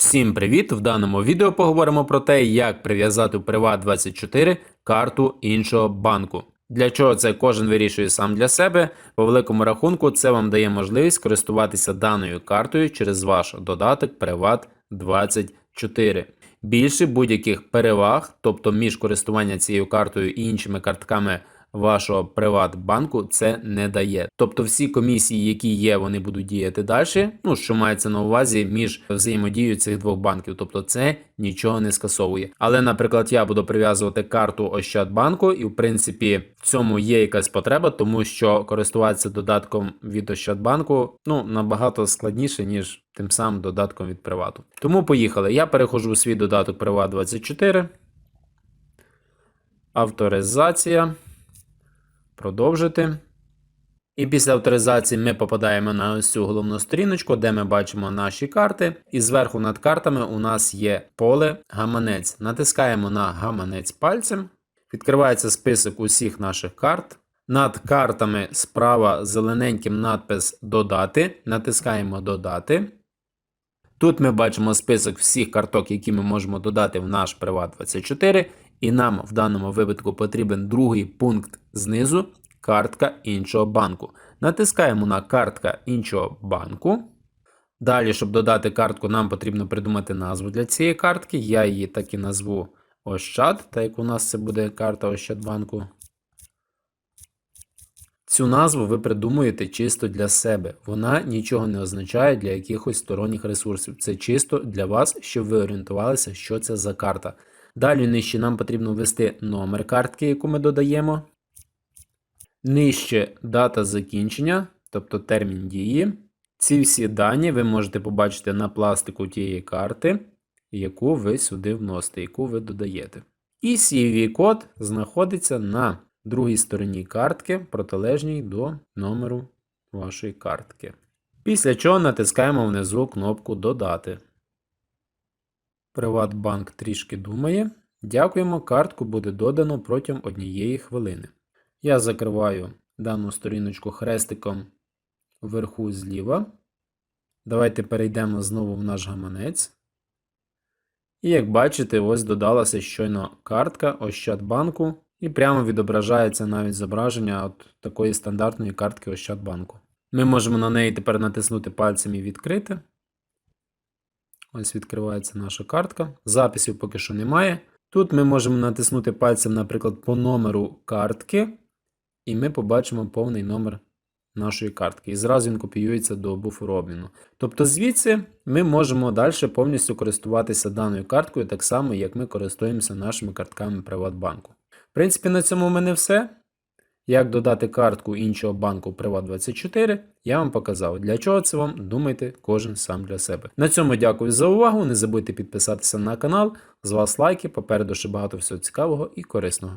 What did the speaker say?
Всім привіт! В даному відео поговоримо про те, як прив'язати в Privat24 карту іншого банку. Для чого це кожен вирішує сам для себе. По великому рахунку, це вам дає можливість користуватися даною картою через ваш додаток Privat24. Більше будь-яких переваг, тобто між користування цією картою і іншими картками вашого Приватбанку це не дає. Тобто всі комісії, які є, вони будуть діяти далі. Ну що мається на увазі між взаємодією цих двох банків. Тобто це нічого не скасовує. Але, наприклад, я буду прив'язувати карту Ощадбанку, і в принципі в цьому є якась потреба, тому що користуватися додатком від Ощадбанку ну набагато складніше ніж тим самим додатком від Привату. Тому поїхали. Я переходжу у свій додаток Приват 24. Авторизація. Продовжити. І після авторизації ми попадаємо на ось цю головну сторіночку, де ми бачимо наші карти. І зверху над картами у нас є поле гаманець. Натискаємо на гаманець пальцем. Відкривається список усіх наших карт. Над картами справа зелененьким надпис Додати. Натискаємо Додати. Тут ми бачимо список всіх карток, які ми можемо додати в наш Приват24. І нам в даному випадку потрібен другий пункт знизу картка іншого банку. Натискаємо на картка іншого банку. Далі, щоб додати картку, нам потрібно придумати назву для цієї картки. Я її так і назву Ощад, так як у нас це буде карта Ощадбанку. Цю назву ви придумуєте чисто для себе. Вона нічого не означає для якихось сторонніх ресурсів. Це чисто для вас, щоб ви орієнтувалися, що це за карта. Далі нижче нам потрібно ввести номер картки, яку ми додаємо. Нижче дата закінчення, тобто термін дії. Ці всі дані ви можете побачити на пластику тієї карти, яку ви сюди вносите, яку ви додаєте. І CVV-код знаходиться на другій стороні картки, протилежній до номеру вашої картки. Після чого натискаємо внизу кнопку Додати. Приватбанк трішки думає. Дякуємо, картку буде додано протягом однієї хвилини. Я закриваю дану сторіночку хрестиком вверху зліва. Давайте перейдемо знову в наш гаманець. І як бачите, ось додалася щойно картка Ощадбанку, і прямо відображається навіть зображення от такої стандартної картки Ощадбанку. Ми можемо на неї тепер натиснути пальцем і відкрити. Ось відкривається наша картка. Записів поки що немає. Тут ми можемо натиснути пальцем, наприклад, по номеру картки, і ми побачимо повний номер нашої картки. І зразу він копіюється до буферу обміну. Тобто звідси ми можемо далі повністю користуватися даною карткою, так само, як ми користуємося нашими картками Приватбанку. В принципі, на цьому в мене все. Як додати картку іншого банку Privat24, я вам показав. Для чого це вам, думайте кожен сам для себе. На цьому дякую за увагу. Не забудьте підписатися на канал. З вас лайки, попереду ще багато всього цікавого і корисного.